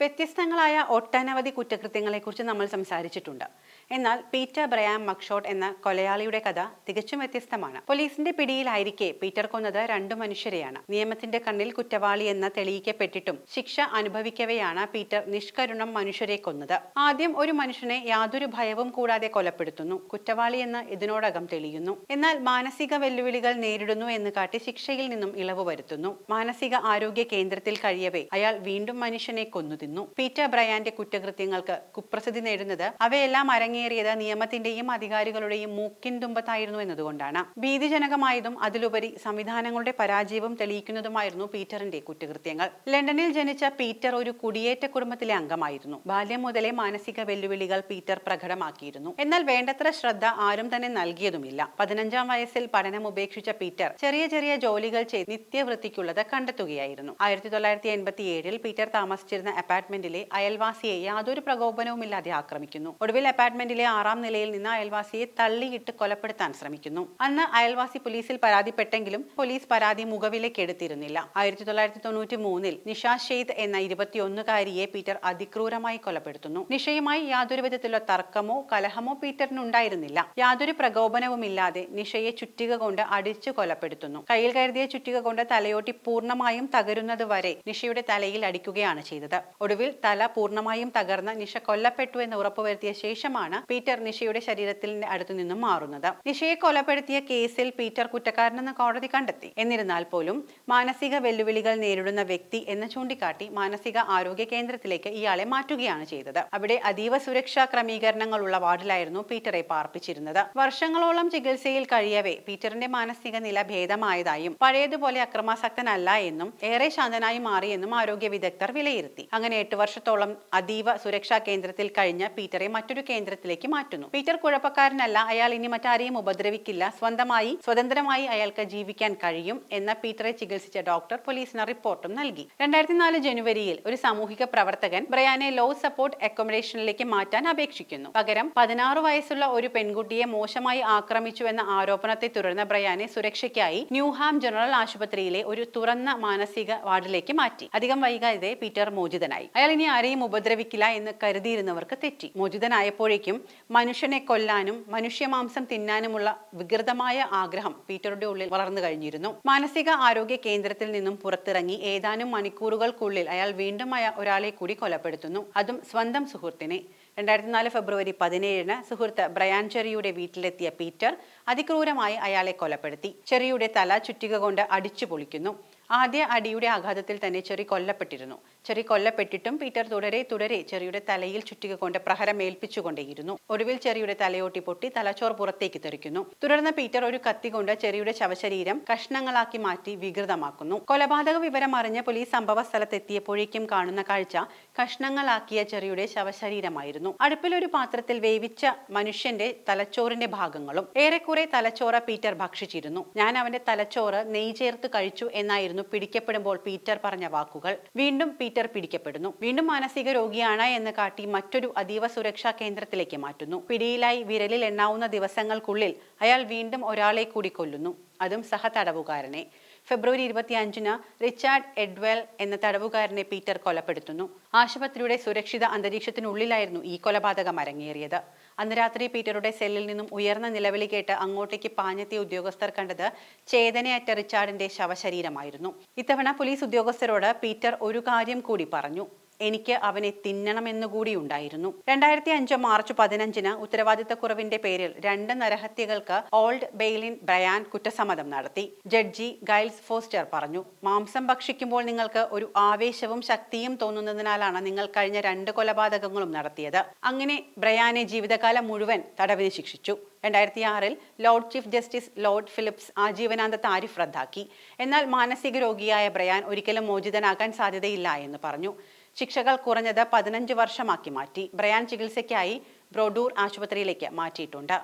വ്യത്യസ്തങ്ങളായ ഒട്ടനവധി കുറ്റകൃത്യങ്ങളെക്കുറിച്ച് നമ്മൾ സംസാരിച്ചിട്ടുണ്ട്. എന്നാൽ പീറ്റർ ബ്രയാം മക്ഷോട്ട് എന്ന കൊലയാളിയുടെ കഥ തികച്ചും വ്യത്യസ്തമാണ്. പോലീസിന്റെ പിടിയിലായിരിക്കെ പീറ്റർ കൊന്നത് രണ്ടു മനുഷ്യരെയാണ്. നിയമത്തിന്റെ കണ്ണിൽ കുറ്റവാളി എന്ന് തെളിയിക്കപ്പെട്ടിട്ടും ശിക്ഷ അനുഭവിക്കവെയാണ് പീറ്റർ നിഷ്കരുണം മനുഷ്യരെ കൊന്നത്. ആദ്യം ഒരു മനുഷ്യനെ യാതൊരു ഭയവും കൂടാതെ കൊലപ്പെടുത്തുന്നു. കുറ്റവാളി എന്ന് ഇതിനോടകം തെളിയുന്നു. എന്നാൽ മാനസിക വെല്ലുവിളികൾ നേരിടുന്നു എന്ന് കാട്ടി ശിക്ഷയിൽ നിന്നും ഇളവ് വരുത്തുന്നു. മാനസിക ആരോഗ്യ കേന്ദ്രത്തിൽ കഴിയവേ അയാൾ വീണ്ടും മനുഷ്യനെ കൊന്നു തിന്നു പീറ്റർ ബ്രയാന്റെ കുറ്റകൃത്യങ്ങൾക്ക് കുപ്രസിദ്ധി നേടുന്നത് അവയെല്ലാം അരങ്ങേറിയത് നിയമത്തിന്റെയും അധികാരികളുടെയും മൂക്കിൻ തുമ്പത്തായിരുന്നു എന്നതുകൊണ്ടാണ്. ഭീതിജനകമായതും അതിലുപരി സംവിധാനങ്ങളുടെ പരാജയവും തെളിയിക്കുന്നതുമായിരുന്നു പീറ്ററിന്റെ കുറ്റകൃത്യങ്ങൾ. ലണ്ടനിൽ ജനിച്ച പീറ്റർ ഒരു കുടിയേറ്റ കുടുംബത്തിലെ അംഗമായിരുന്നു. ബാല്യം മുതലേ മാനസിക വെല്ലുവിളികൾ പീറ്റർ പ്രകടമാക്കിയിരുന്നു. എന്നാൽ വേണ്ടത്ര ശ്രദ്ധ ആരും തന്നെ നൽകിയതുമില്ല. പതിനഞ്ചാം വയസ്സിൽ പഠനം ഉപേക്ഷിച്ച പീറ്റർ ചെറിയ ചെറിയ ജോലികൾ ചെയ്ത് നിത്യവൃത്തിക്കുള്ളത് കണ്ടെത്തുകയായിരുന്നു. ആയിരത്തി തൊള്ളായിരത്തി എൺപത്തി ഏഴിൽ പീറ്റർ താമസിച്ചിരുന്ന അപ്പാർട്ട്മെന്റിലെ അയൽവാസിയെ യാതൊരു പ്രകോപനവുമില്ലാതെ ആക്രമിക്കുന്നു. ഒടുവിൽ അപ്പാർട്ട്മെന്റിലെ ആറാം നിലയിൽ നിന്ന് അയൽവാസിയെ തള്ളിയിട്ട് കൊലപ്പെടുത്താൻ ശ്രമിക്കുന്നു. അന്ന് അയൽവാസി പോലീസിൽ പരാതിപ്പെട്ടെങ്കിലും പോലീസ് പരാതി മുഖവിലേക്ക് എടുത്തിരുന്നില്ല. ആയിരത്തി തൊള്ളായിരത്തി തൊണ്ണൂറ്റി മൂന്നിൽ നിഷ ഷെയ്ദ് എന്ന ഇരുപത്തിയൊന്നുകാരിയെ പീറ്റർ അതിക്രൂരമായി കൊലപ്പെടുത്തുന്നു. നിഷയുമായി യാതൊരു വിധത്തിലുള്ള തർക്കമോ കലഹമോ പീറ്ററിനുണ്ടായിരുന്നില്ല. യാതൊരു പ്രകോപനവുമില്ലാതെ നിഷയെ ചുറ്റിക കൊണ്ട് അടിച്ചു കൊലപ്പെടുത്തുന്നു. കയ്യിൽ കരുതിയ ചുറ്റിക കൊണ്ട് തലയോട്ടി പൂർണമായും തകരുന്നത് വരെ നിഷയുടെ തലയിൽ അടിക്കുകയാണ് ചെയ്തത്. ഒടുവിൽ തല പൂർണമായും തകർന്ന് നിഷ കൊല്ലപ്പെട്ടു എന്ന് ഉറപ്പുവരുത്തിയ ശേഷമാണ് പീറ്റർ നിഷയുടെ ശരീരത്തിൽ അടുത്തു നിന്നും മാറുന്നത്. നിഷയെ കൊലപ്പെടുത്തിയ കേസിൽ പീറ്റർ കുറ്റക്കാരനെന്ന് കോടതി കണ്ടെത്തി. എന്നിരുന്നാൽ പോലും മാനസിക വെല്ലുവിളികൾ നേരിടുന്ന വ്യക്തി എന്ന് ചൂണ്ടിക്കാട്ടി മാനസിക ആരോഗ്യ കേന്ദ്രത്തിലേക്ക് ഇയാളെ മാറ്റുകയാണ് ചെയ്തത്. അവിടെ അതീവ സുരക്ഷാ ക്രമീകരണങ്ങളുള്ള വാർഡിലായിരുന്നു പീറ്ററെ പാർപ്പിച്ചിരുന്നത്. വർഷങ്ങളോളം ചികിത്സയിൽ കഴിയവേ പീറ്ററിന്റെ മാനസിക നില ഭേദമായതായും പഴയതുപോലെ അക്രമാസക്തനല്ല എന്നും ഏറെ ശാന്തനായി മാറിയെന്നും ആരോഗ്യ വിദഗ്ധർ വിലയിരുത്തി. അങ്ങനെ എട്ട് വർഷത്തോളം അതീവ സുരക്ഷാ കേന്ദ്രത്തിൽ കഴിഞ്ഞ പീറ്ററെ മറ്റൊരു കേന്ദ്രത്തിലേക്ക് മാറ്റുന്നു. പീറ്റർ കുഴപ്പക്കാരനല്ല. അയാൾ ഇനി മറ്റാരെയും ഉപദ്രവിക്കില്ല. സ്വന്തമായി സ്വതന്ത്രമായി അയാൾക്ക് ജീവിക്കാൻ കഴിയും എന്ന പീറ്ററെ ചികിത്സിച്ച ഡോക്ടർ പോലീസിന് റിപ്പോർട്ടും നൽകി. രണ്ടായിരത്തി നാല് ജനുവരിയിൽ ഒരു സാമൂഹിക പ്രവർത്തകൻ ബ്രയാനെ ലോ സപ്പോർട്ട് അക്കോമഡേഷനിലേക്ക് മാറ്റാൻ അപേക്ഷിക്കുന്നു. പകരം പതിനാറ് വയസ്സുള്ള ഒരു പെൺകുട്ടിയെ മോശമായി ആക്രമിച്ചു എന്ന ആരോപണത്തെ തുടർന്ന് ബ്രയാനെ സുരക്ഷയ്ക്കായി ന്യൂഹാം ജനറൽ ആശുപത്രിയിലെ ഒരു തുറന്ന മാനസിക വാർഡിലേക്ക് മാറ്റി. അധികം വൈകാതെ പീറ്റർ മോചിതനായി. അയാൾ ഇനി ആരെയും ഉപദ്രവിക്കില്ല എന്ന് കരുതിയിരുന്നവർക്ക് തെറ്റി. മോചിതനായപ്പോഴേക്കും മനുഷ്യനെ കൊല്ലാനും മനുഷ്യമാംസം തിന്നാനുമുള്ള വികൃതമായ ആഗ്രഹം പീറ്ററുടെ ഉള്ളിൽ വളർന്നു കഴിഞ്ഞിരുന്നു. മാനസിക ആരോഗ്യ കേന്ദ്രത്തിൽ നിന്നും പുറത്തിറങ്ങി ഏതാനും മണിക്കൂറുകൾക്കുള്ളിൽ അയാൾ വീണ്ടും ഒരാളെ കൂടി കൊലപ്പെടുത്തുന്നു. അതും സ്വന്തം സുഹൃത്തിനെ. രണ്ടായിരത്തി നാല് ഫെബ്രുവരി പതിനേഴിന് സുഹൃത്ത് ബ്രയാൻ ചെറിയുടെ വീട്ടിലെത്തിയ പീറ്റർ അതിക്രൂരമായി അയാളെ കൊലപ്പെടുത്തി. ചെറിയുടെ തല ചുറ്റിക കൊണ്ട് അടിച്ചു പൊളിക്കുന്നു. ആദ്യ അടിയുടെ ആഘാതത്തിൽ തന്നെ ചെറി കൊല്ലപ്പെട്ടിരുന്നു. ചെറി കൊല്ലപ്പെട്ടിട്ടും പീറ്റർ തുടരെ തുടരെ ചെറിയുടെ തലയിൽ ചുറ്റിക കൊണ്ട് പ്രഹരം ഏൽപ്പിച്ചുകൊണ്ടേയിരുന്നു. ഒടുവിൽ ചെറിയുടെ തലയോട്ടി പൊട്ടി തലച്ചോർ പുറത്തേക്ക് തെറിക്കുന്നു. തുടർന്ന് പീറ്റർ ഒരു കത്തി കൊണ്ട് ചെറിയുടെ ശവശരീരം കഷ്ണങ്ങളാക്കി മാറ്റി വികൃതമാക്കുന്നു. കൊലപാതക വിവരം അറിഞ്ഞ പോലീസ് സംഭവ സ്ഥലത്തെത്തിയപ്പോഴേക്കും കാണുന്ന കാഴ്ച കഷ്ണങ്ങളാക്കിയ ചെറിയുടെ ശവശരീരമായിരുന്നു. അടുപ്പിൽ ഒരു പാത്രത്തിൽ വേവിച്ച മനുഷ്യന്റെ തലച്ചോറിന്റെ ഭാഗങ്ങളും ഏറെക്കുറെ തലച്ചോറ പീറ്റർ ഭക്ഷിച്ചിരുന്നു. ഞാൻ അവന്റെ തലച്ചോറ് നെയ് ചേർത്ത് കഴിച്ചു എന്നായിരുന്നു പിടിക്കപ്പെടുമ്പോൾ പീറ്റർ പറഞ്ഞ വാക്കുകൾ. വീണ്ടും പീറ്റർ പിടിക്കപ്പെടുന്നു. വീണ്ടും മാനസിക രോഗിയാണ് എന്ന് കാട്ടി മറ്റൊരു അതീവ സുരക്ഷാ കേന്ദ്രത്തിലേക്ക് മാറ്റുന്നു. പിടിയിലായി വിരലിൽ എണ്ണാവുന്ന ദിവസങ്ങൾക്കുള്ളിൽ അയാൾ വീണ്ടും ഒരാളെ കൂടി കൊല്ലുന്നു. അതും സഹ തടവുകാരനെ. ഫെബ്രുവരി ഇരുപത്തി അഞ്ചിന് റിച്ചാർഡ് എഡ്വെൽ എന്ന തടവുകാരനെ പീറ്റർ കൊലപ്പെടുത്തുന്നു. ആശുപത്രിയുടെ സുരക്ഷിത അന്തരീക്ഷത്തിനുള്ളിലായിരുന്നു ഈ കൊലപാതകം അരങ്ങേറിയത്. അന്ന് രാത്രി പീറ്ററുടെ സെല്ലിൽ നിന്നും ഉയർന്ന നിലവിളി കേട്ട് അങ്ങോട്ടേക്ക് പാഞ്ഞെത്തിയ ഉദ്യോഗസ്ഥർ കണ്ടത് ചേതനയറ്റ റിച്ചാർഡിന്റെ ശവശരീരമായിരുന്നു. ഇത്തവണ പോലീസ് ഉദ്യോഗസ്ഥരോട് പീറ്റർ ഒരു കാര്യം കൂടി പറഞ്ഞു. എനിക്ക് അവനെ തിന്നണമെന്നുകൂടി ഉണ്ടായിരുന്നു. രണ്ടായിരത്തി അഞ്ച് മാർച്ച് പതിനഞ്ചിന് ഉത്തരവാദിത്തക്കുറവിന്റെ പേരിൽ രണ്ട് നരഹത്യകൾക്ക് ഓൾഡ് ബെയിലിൻ ബ്രയാൻ കുറ്റസമ്മതം നടത്തി. ജഡ്ജി ഗൈൽസ് ഫോസ്റ്റർ പറഞ്ഞു മാംസം ഭക്ഷിക്കുമ്പോൾ നിങ്ങൾക്ക് ഒരു ആവേശവും ശക്തിയും തോന്നുന്നതിനാലാണ് നിങ്ങൾ കഴിഞ്ഞ രണ്ട് കൊലപാതകങ്ങളും നടത്തിയത്. അങ്ങനെ ബ്രയാനെ ജീവിതകാലം മുഴുവൻ തടവിന് ശിക്ഷിച്ചു. രണ്ടായിരത്തി ആറിൽ lord chief justice lord Phillips ആജീവനാന്ത താരിഫ് റദ്ദാക്കി. എന്നാൽ മാനസിക രോഗിയായ ബ്രയാൻ ഒരിക്കലും മോചിതനാകാൻ സാധ്യതയില്ല എന്ന് പറഞ്ഞു. ശിക്ഷകൾ കുറഞ്ഞത് പതിനഞ്ച് വർഷമാക്കി മാറ്റി. ബ്രയാൻ ചികിത്സയ്ക്കായി ബ്രോഡൂർ ആശുപത്രിയിലേക്ക് മാറ്റിയിട്ടുണ്ട്.